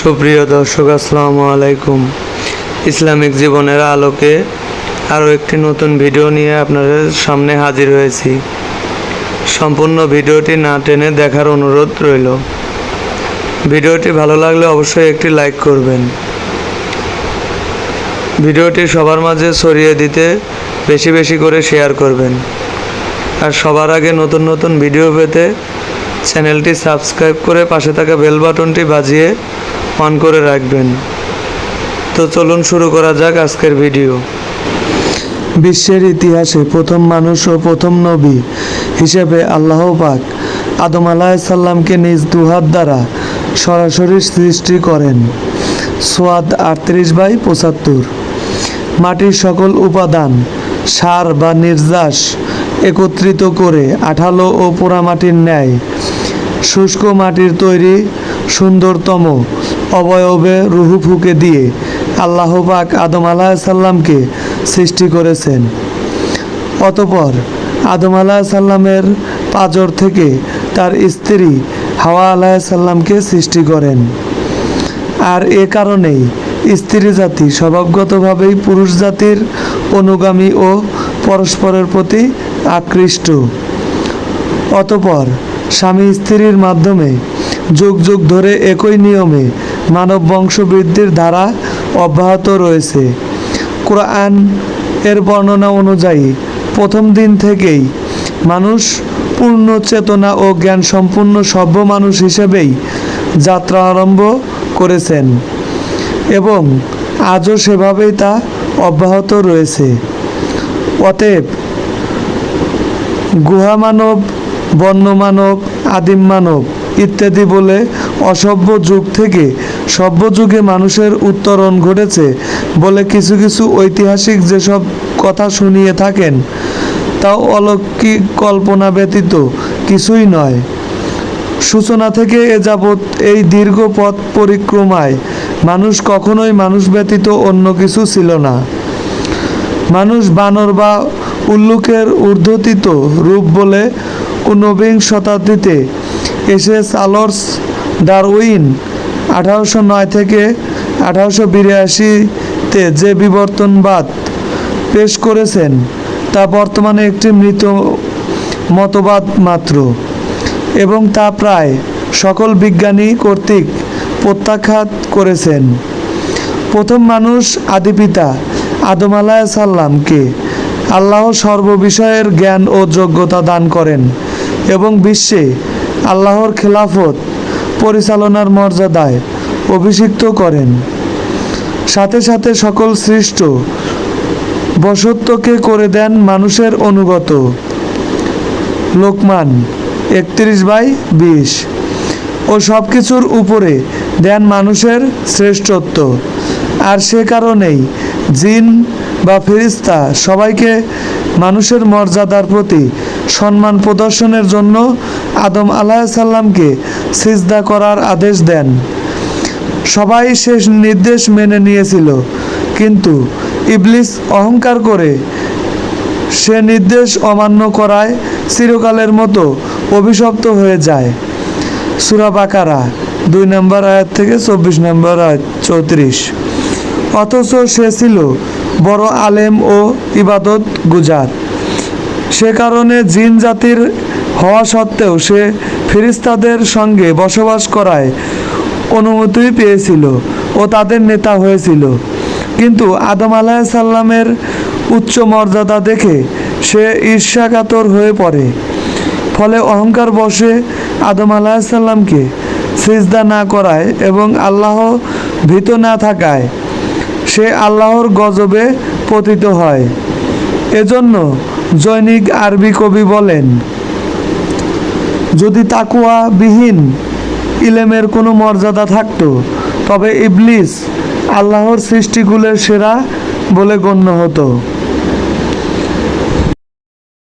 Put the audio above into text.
সুপ্রিয় দর্শক, আসসালামু আলাইকুম। ইসলামিক জীবনের আলোকে আরও একটি নতুন ভিডিও নিয়ে আপনাদের সামনে হাজির হয়েছি। সম্পূর্ণ ভিডিওটি না টেনে দেখার অনুরোধ রইল। ভিডিওটি ভালো লাগলে অবশ্যই একটি লাইক করবেন। ভিডিওটি সবার মাঝে ছড়িয়ে দিতে বেশি বেশি করে শেয়ার করবেন। আর সবার আগে নতুন নতুন ভিডিও পেতে চ্যানেলটি সাবস্ক্রাইব করে পাশে থাকা বেল বাটনটি বাজিয়ে অন করে রাখবেন। তো চলুন শুরু করা যাক আজকের ভিডিও। বিশ্বের ইতিহাসে প্রথম মানুষ ও প্রথম নবী হিসেবে আল্লাহ পাক আদম আলাহিসাল্লামকে নিজ দুহাত দ্বারা সরাসরি সৃষ্টি করেন। সোয়াদ আটত্রিশ বাই পঁচাত্তর। মাটির সকল উপাদান, সার বা নির্যাস একত্রিত করে আঠালো ও পোড়ামাটির ন্যায় শুষ্ক মাটির তৈরি সুন্দরতম অবয়বে রুহু ফুকে দিয়ে আল্লাহ পাক আদম আলাহিসাল্লামকে সৃষ্টি করেছেন। অতপর আদম আলাহিসাল্লামের পাজর থেকে তার স্ত্রী হাওয়া আলাহিসাল্লামকে সৃষ্টি করেন। আর এ কারণেই স্ত্রী জাতি স্বভাবগতভাবেই পুরুষ জাতির অনুগামী ও পরস্পরের প্রতি আকৃষ্ট। অতপর স্বামী স্ত্রীর মাধ্যমে যুগ যুগ ধরে একই নিয়মে মানব বংশবৃদ্ধির ধারা অব্যাহত রয়েছে। কোরআন এর বর্ণনা অনুযায়ী প্রথম দিন থেকেই মানুষ পূর্ণ চেতনা ও জ্ঞান সম্পূর্ণ সভ্য মানুষ হিসেবেই যাত্রা আরম্ভ করেছেন এবং আজও সেভাবেই তা অব্যাহত রয়েছে। অতএব গুহা মানব বন্য মানব আদিম মানব ইত্যাদি বলে অসভ্য যুগ থেকে সভ্য যুগে মানুষের উত্তরণ ঘটেছে বলে কিছু কিছু ঐতিহাসিক যেসব কথা শুনিয়ে থাকেন, তাও অলৌকিক কল্পনা ব্যতীত কিছুই নয়। সূচনা থেকে এ যাবৎ এই দীর্ঘ পথ পরিক্রমায় মানুষ কখনোই মানুষ ব্যতীত অন্য কিছু ছিল না। মানুষ বানর বা উল্লুকের ঊর্ধ্বতীত রূপ বলে ঊনবিংশ শতাব্দীতে এসে চার্লস ডারউইন আঠারোশো নয় থেকে আঠারোশো বিরাশিতে যে বিবর্তনবাদ পেশ করেছেন, তা বর্তমানে একটি মৃত মতবাদ মাত্র এবং তা প্রায় সকল বিজ্ঞানী কর্তৃক প্রত্যাখ্যাত করেছেন। প্রথম মানুষ আদিপিতা আদম আলাহ সাল্লামকে আল্লাহ সর্ববিষয়ের জ্ঞান ও যোগ্যতা দান করেন। এবং বিশ্বে আল্লাহর খেলাফত পরিচালনার মর্যাদায় অভিষিক্ত করেন। সাথে সাথে সকল সৃষ্ট বসত্বকে করে দেন মানুষের অনুগত। লোকমান একত্রিশ বাই বিশ। ও সব কিছুর উপরে দেন মানুষের শ্রেষ্ঠত্ব। আর সে কারণেই জিন বা ফেরিস্তা সবাইকে মানুষের মর্যাদার প্রতি সম্মান প্রদর্শনের জন্য আদম আলাহিসাল্লামকে সিজদা করার আদেশ দেন। সবাই শেষ নির্দেশ মেনে নিয়েছিল, কিন্তু ইবলিস অহংকার করে সে নির্দেশ অমান্য করায় চিরকালের মতো অভিশপ্ত হয়ে যায়। সুরা বাকারা, দুই নম্বর আয়াত থেকে চব্বিশ নম্বর আয়াত চৌত্রিশ। অথচ সে ছিল বড় আলেম ও ইবাদত গুজার। সে কারণে জিন জাতির হওয়া সত্ত্বেও সে ফিরিস্তাদের সঙ্গে বসবাস করায় অনুমতি পেয়েছিল ও তাদের নেতা হয়েছিল। কিন্তু আদম আলাহিসাল্লামের উচ্চ মর্যাদা দেখে সে ঈর্ষাকাতর হয়ে পড়ে। ফলে অহংকার বসে আদম আলাহিসাল্লামকে সিজদা না করায় এবং আল্লাহ ভীত না থাকায় সে আল্লাহর গজবে পতিত হয়। এজন্য জৈনিক আরবি কবি বলেন, যদি তাকুয়া বিহীন ইলেমের কোনো মর্যাদা থাকত, তবে ইবলিস আল্লাহর সৃষ্টিগুলোর সেরা বলে গণ্য হতো।